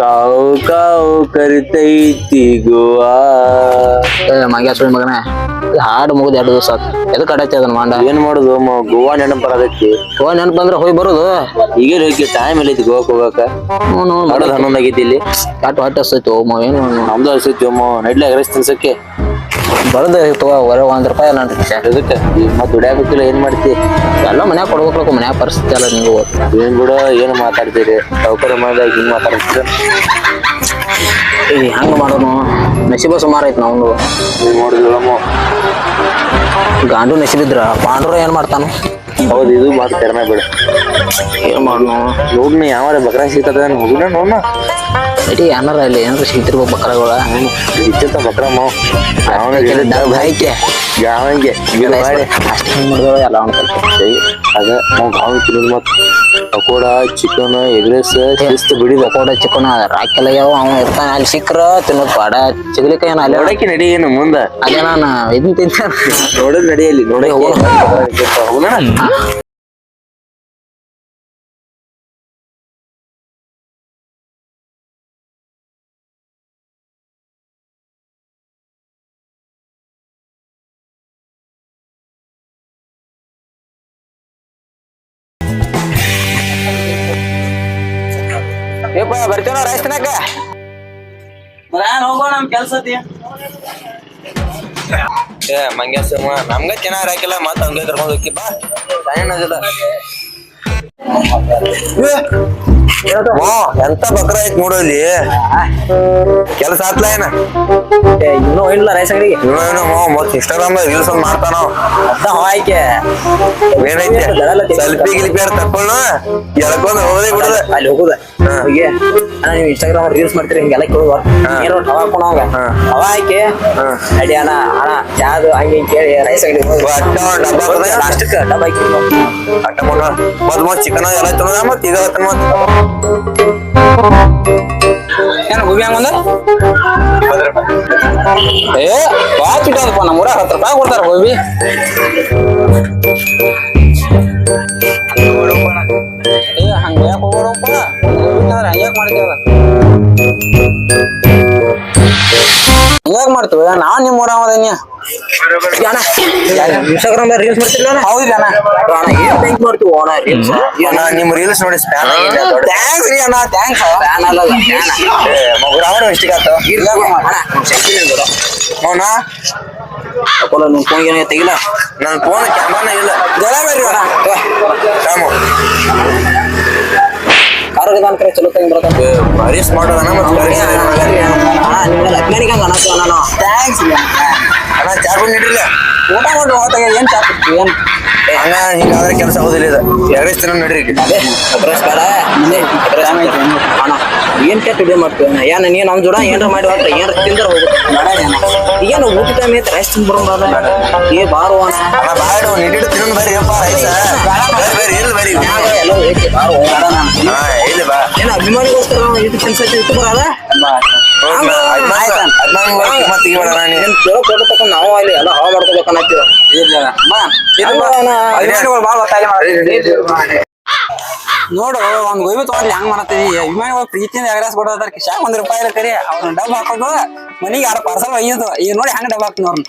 ಕಾವು ಕಾವು ಕರಿತೈತಿ ಗೋವಾ ಮಂಗ್ಯ ಸುಳಿ ಮಗನ. ಹಾಡು ಮುಗಿದು ಎರಡು ದಿವಸ ಆತು. ಎದಕ್ಕೆ ಅದನ್ನ ಮಾಂಡ? ಏನ್ ಮಾಡುದು ಮ ಗೋವಾ ನೆನಪು ಬರದೈತಿ ಗೋವಾ ನೆನಪು ಬಂದ್ರೆ ಹೋಗಿ ಬರೋದು. ಈಗ ಹೋಗಿ ಟೈಮ್ ಇಲ್ಲೈತಿ ಗೋವಾಕ್ ಹೋಗಾಕ? ಹ್ಞೂ ಆಗೈತಿ ಇಲ್ಲಿ. ಕಾಟು ಹೊಟ್ಟೆ ಹಸ್ತೈತಿ ಓ ಏನು? ನಮ್ದು ಹಸ್ತೈತಿ ಓಮ್ ನೈಟ್ಲಿ ಅಗ್ರೆಸ್ ತಿನ್ಸಕ್ಕೆ. ಬರೋದು ತಗೋ ಹೊರ ಒಂದ್ ರೂಪಾಯಿ ಅಲ್ಲ ಈಗ ಮತ್ತೆ ದುಡ್ಯಾಕಿಲ್ಲ ಏನ್ ಮಾಡ್ತಿ? ಎಲ್ಲ ಮನ್ಯಾಗ ಕೊಡ್ಬೇಕು ಮನ್ಯಾಗ ಪರಿಸ್ಥಿತಿ ಅಲ್ಲ ನೀವು. ಏನ್ ಬಿಡ ಏನು ಮಾತಾಡ್ತೀರಿ? ಸೌಕರ್ಯ ಮಾಡಿದಾಗ ಹಿಂಗ್ ಮಾತಾಡ್ತೀರಿ? ಈ ಹಂಗ ಮಾಡೋನು? ನಸೀಬ ಸುಮಾರು ಐತಿ ನಾವು ನೀವ್ ನೋಡಿದ್ರಮ್ಮ ಗಾಂಡು ನಸೀಬಿದ್ರ ಪಾಂಡ್ರ ಏನ್ ಮಾಡ್ತಾನು? ಹೌದು ಇದು ಮಾತು ಕಡಿಮೆ ಬಿಡು. ಏನು ಮಾಡೋಣ ನೋಡ್ನ ಯಾವಾರ ಬಕ್ರ ಸಿಗ್ತದ. ಹೋಗುಣ ನೋಡ್ನ ಸರಿ ಏನಾರ ಅಲ್ಲಿ ಏನಾರ ಸಿಗ್ತಿರ್ಬೇಕು ಬಕ್ರಗಳ. ಇಚ್ಚಿತ್ತ ಅವನ ಐತೆ ಯಾವಂಗೆ ಇದು ಮಾಡಿ. ಅಷ್ಟು ಹೆಂಗ್ ಎಲ್ಲ ಅವ್ನ ಅದ ನಾವು ಗಾವ್ ತಿನ್ನೋದು ಮತ್ ಪಕೋಡ ಚಿಕನ್ ಎಗ್ರೆಸ್ ಶಿಸ್ತು ಬಿಡಿ ಪಕೋಡ ಚಿಕನ್ ರಾಕೆಲ್ಲ ಯಾವ ಅವ ಇರ್ತಾನ ಅಲ್ಲಿ ಸಿಕ್ಕ್ರ ತಿನ್ನೋದು ಪಾಡ. ಸಿಗ್ಲಿಕ್ಕ ಏನ ಅಲ್ಲಿ ನೋಡಕ್ಕೆ ನಡಿ ಏನು ಮುಂದೆ. ಅದೇ ನಾನು ಇದನ್ನ ತಿಂತ ನೋಡೋದು ನಡಿಯಲ್ಲಿ ನೋಡಿ ಹೋಗೋಣ. ಬರ್ತೇವ ರೈಸ್ ತಿನ್ನಕ ಹೋಗೋ ನಮ್ ಕೆಲ್ಸ ಏ ಮಂಗ್ಯಾಸಮ್ಮ ನಮ್ಗ ಚೆನ್ನಾಗಿ ಹಾಕಿಲ್ಲ ಮತ್ತೆ ಹಂಗೆ ಕರ್ಕೊಂಡು ಹೋಗಿ ಬಾ. ಟೈಮ್ ಆಗಿಲ್ಲ ಎಂತ ಬಕ್ರ ಐತ್ ನೋಡಲ್ಲಿ ಕೆಲಸ ಆತ್ಲ ಏನ? ಇನ್ನೂ ಇಲ್ಲ ರೈಸ್ ಅಂಗಡಿಗೆ. ಏನೋ ಮತ್ ಇನ್ಸ್ಟಾಗ್ರಾಮ್ ರೀಲ್ಸ್ ಒಂದ್ ಮಾಡ್ತಾನ ಅದ ಹಾಯ್ಕೆ. ಏನೈತೆ? ಸೆಲ್ಫಿ ಗಿಲ್ಪಿ ಯಾರು ತಕೊಂಡು ಎಳ್ಕೊಂಡ್ ಹೋಗದೆ ಬಿಡದ. ಅಲ್ಲಿ ಹೋಗುದ. ಹೀಗೆ ನೀವು ಇನ್ಸ್ಟಾಗ್ರಾಮ್ ರೀಲ್ಸ್ ಮಾಡ್ತೀರಿ ಹಿಂಗೆಲ್ಲ ಕೇಳುವ ಏನೋ ಟವ ಹಾಕೋಣ ಅವಾಗ. ಟವ ಹಾಕಿ. ಅಡಿ ಅಣ್ಣ ಅಣ್ಣ ಚಾದು ಹಂಗೆ ಕೇಳಿ ರೈಸ್ ಅಂಗಡಿ ಡಬ್ಬ. ಲಾಸ್ಟಕ್ಕೆ ಡಬ್ಬ ಹಾಕಿ ಅಟ್ಟ ಮತ್ ಮತ್ ಚಿಕನ್ ಎಲ್ಲ ತಿನ್ನೋದ ಮತ್ತೆ? ಈಗ ಮತ್ ಏನು ಗುಬಿ ಹಂಗ ಏ ಇಟ್ಟದಪ್ಪ ನಮ್ಮ ಊರಾಗ ಹತ್ತು ರೂಪಾಯಿ ಕೊಡ್ತಾರ ಗೋಬಿ ಏ, ಹಂಗ ಯಾಕೆ ಹೋಗೋಣಪ್ಪ? ಹಂಗ್ಯಾಕೆ ಮಾಡ್ತೇವ ಹಂಗ್ಯಾಕೆ ಮಾಡ್ತೀವಿ? ನಾನು ನಿಮ್ಮ ಊರಾಗ ಇನ್ಸ್ಟಾಗ್ರಾಮ್ ರೀಲ್ಸ್ ಮಾಡ್ತಿಲ್ಲ ಹೌದಿಲ್ಲ ಅಣ್ಣ ಅಣ್ಣ ಏನ್ ಥ್ಯಾಂಕ್ ಮಾಡ್ತೀವಿ ಅಣ್ಣ ರೀಲ್ಸ್ ಅಣ್ಣ ನಿಮ್ ರೀಲ್ಸ್ ನೋಡಿ ಸ್ಪ್ಯಾನ್ ಥ್ಯಾಂಕ್ಸ್ ರೀ ಅಣ್ಣ ಥ್ಯಾಂಕ್ಸ್ ಫ್ಯಾನ್ ಅಲ್ಲ ಫ್ಯಾನ್ ಮಗುರ ಅವನು ಎಷ್ಟಿಗೆ ಆತ ಇಲ್ಲ ಅಣ್ಣ ಶಕ್ತಿ ನಿಂದು ಅವನ ಅಪ್ಪಲ್ಲ ನಿನ್ ಫೋನ್ ಏನೇ ತೆಗಿಲ್ಲ ನನ್ ಫೋನ್ ಕ್ಯಾಮ್ರಾನ ಇಲ್ಲ ಜಲ ಬರ್ರಿ ಅಣ್ಣ ರಾಮು ಕಾರ್ಗ ದಾನ್ ಕರೆ ಚಲೋ ತಂಗಿ ಬರತ್ತ ಭಾರಿ ಸ್ಮಾರ್ಟ್ ಅದನ ಮತ್ತೆ ಭಾರಿ ಅಣ್ಣ ನಿಮ್ಮೆಲ್ಲ ಅಜ್ಞಾನಿಕ ಅನಸ್ತು ನಾನು ಥ್ಯಾಂಕ್ಸ್ ಅಣ್ಣ ಚಾ ಕುಡಿ ಊಟ ಮಾಡಿ ಹೋಗ್ತಾಗ ಏನ್ ಚಾಪು ಏನ್? ಹಂಗ ಹಿಂಗಾದ್ರೆ ಕೆಲಸ ಆಗೋದಿಲ್ಲ ಇದು. ಎರಡು ದಿನ ನಡೀರಿ ಅಡ್ರೆಸ್ ಬೇಡ. ಅಡ್ರೆಸ್ ಅಣ್ಣ ಏನ್ ಕೆಟ್ಟ ಮಾಡ್ತೀವಿ ಅಣ್ಣ. ಏನ ನೀನ್ ನಮ್ ಜೋಡ ಏನ್ರ ಮಾಡಿ ಹೋಗ್ತಾ ಏನ್ರ ತಿಂದ್ರ ಹೋಗುತ್ತೆ ಏನು ಊಟ ಟೈಮ್ ಐತೆ ರೆಸ್ಟ್ ಬರೋಣ ಏ ಬಾರೋ ಬಾಡು ಅಣ್ಣ ನಿಡಿಡು ತಿನ್ನೋದು ಬರೀ ಅಪ್ಪ ಬೇರೆ. ಬೇರೆ ಇಲ್ಲ ಬರೀ ಐತಿ ಬಾರೋ? ಅಣ್ಣ ಇಲ್ಲ ಬಾ. ಏನ ಅಭಿಮಾನಿಗೋಸ್ಕರ ಇದು ಕೆಲಸ ಇದು ಬರಲ್ಲ ನಾವು ಅಲ್ಲಿ ಎಲ್ಲ ಹಾಳು ಮಾಡ್ಕೋಬೇಕನ್ನತ್ತೀವ ನೋಡು ಒಂದ್ ಗೋಬಿ ತಗೊಂಡ್ ಹೆಂಗ್ ಮಾಡತ್ತೀವಿ ಅಭಿಮಾನಿಗಳು ಪ್ರೀತಿಯಿಂದ ಎಗರಾಸ್ ಕೊಡೋದಾರ ಕಿಶಾಕ್ ಒಂದ್ ರೂಪಾಯಿ ಕರಿ. ಅವ್ನ ಡಬ್ ಹಾಕೋದು ಮನಿಗೆ ಯಾರ ಪಾರ್ಸಲ್ ಒಯ್ಯೋದು. ಈಗ ನೋಡಿ ಹೆಂಗ್ ಡಬ್ ಹಾಕ್ತೀನಿ ಅವ್ರನ್ನ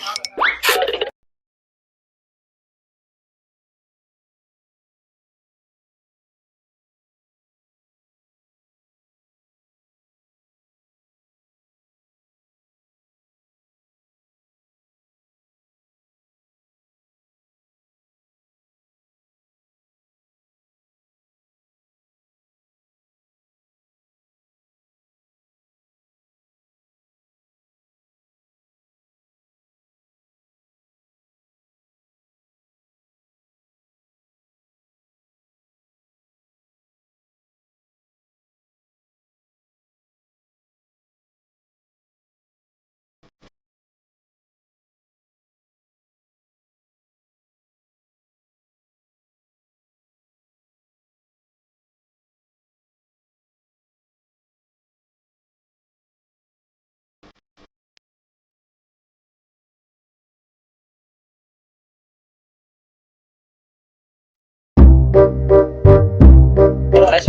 Les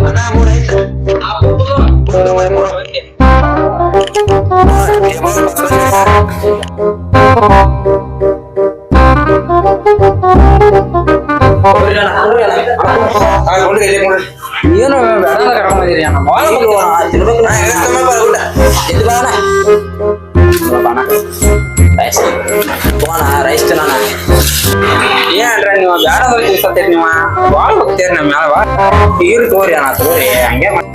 Iya, ನೀವು ಬೇಡ ದಿವ್ಸತ್ತೈತಿ ನೀವು ಭಾಳ ಹೋಗ್ತೀರಿ ನಮ್ಮ ಮ್ಯಾಲ ಭಾಳ ಇವ್ರು ತಗೋರಿ ಅಣ್ಣ ತಗೋರಿ ಹಂಗೆ ಮಾಡಿ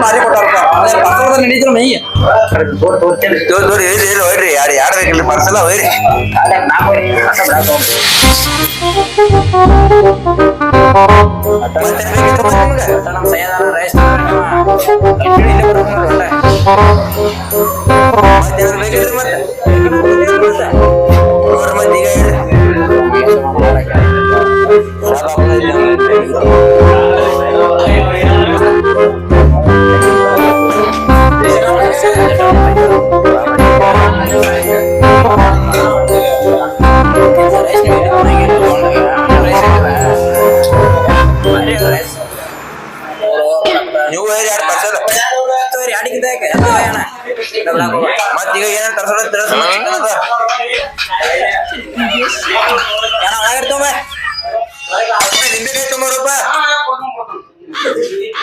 ಮಾರಿ ಕೊಟ್ಟಾರಪ್ಪ ನಡೀದ್ರು ಮೈ ಪಾರ್ಸಲ್ ಹೋಯ್ರಿ ನಮ್ಮ ಸಯ್ಯದಾರ ರೈಸ್ ಕಂಟಿನ್ಯೂ ಇಲ್ಲೇ ಬರ್ಬೇಕು ನೋಡ್ರಿ ನೀವು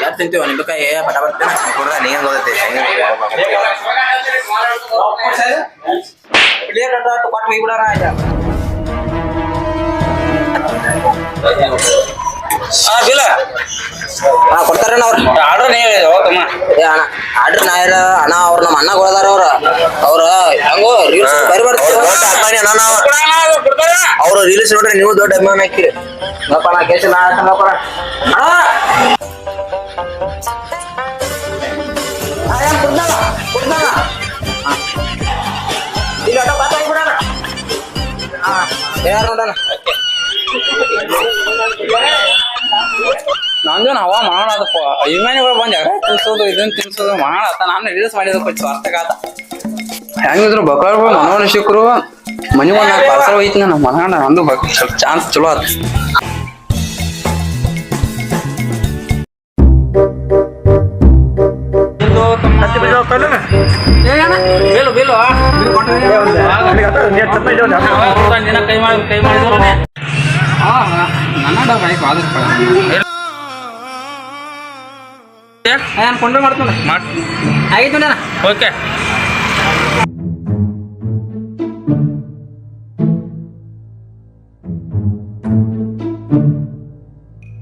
ಯಾರು ತಿಂತೀವ ನಿಂಬೆಕಾಯಿ ಕೊಟ್ಟು ಹೋಗ್ಬಿಡಾರ ಆರ್ಡ್ರ್ ನಾ ಇಲ್ಲ ಅಣ್ಣ ಅವ್ರ ನಮ್ಮ ಅಣ್ಣಗಳದಾರ ಅವ್ರ ಅವ್ರ ಹೆಂಗೋ ರೀಲ್ಸ್ ಬರಿ ಅವ್ರು ದೊಡ್ಡ ಅಭಿಮಾನಿ ಅಣ್ಣ ನಾವು. ಅವ್ರು ರೀಲ್ಸ್ ನೋಡ್ರಿ ನೀವು ದೊಡ್ಡ ಅಭಿಮಾನಿ ಹಾಕಿರಿ ನೋಡಪ್ಪ ನಾ ಕೇಸಿ ನಾ ಹಾಕಪ್ಪ ಅಣ್ಣ ಆ, ಏನ್ ಕುಡ್ದಲ್ಲ? ಕುಡ್ದಲ್ಲ? ಆ. ಇಲ್ಲಿ ಆಟೋ ಪಾಸ್ ಆಗ್ಬಿಡಣ ಹಾ ಯಾರು ನೋಡಣ ನಂದೇನು ಹವಾ ಮಾಡದಪ್ಪ ಅಭಿಮಾನಿಗಳು ಬಂದ ಯಾರ ತಿನ್ಸೋದು ಇದನ್ನ ತಿನ್ಸೋದು ಮಾಡತ್ತ ನಾನು ರಿಲೀಸ್ ಮಾಡಿದಪ್ಪ ಸ್ವಾರ್ಥಗಾತ. ಹೆಂಗಿದ್ರು ಬಕಾಳ್ಗಳು ಮನೋಹರ ಮನೆ ಮನಿ ಒಂದ್ ಪಾರ್ಸಲ್ ಹೋಯ್ತು ನಾನು ಮನಗಂಡ ನಂದು ಬಕ್ ಸ್ವಲ್ಪ ಚಾನ್ಸ್ ಚಲೋ ಆತ. ಕೈ ಮಾಡಿ ಕೈ ಮಾಡಿದ್ರು ನನ್ನ ಬೈಕ್ ಆದ್ರೆ ನಾನು ಫೋನ್ಪೇ ಮಾಡ್ತಾನೆ? ಮಾಡ್ ನಾನು ಓಕೆ.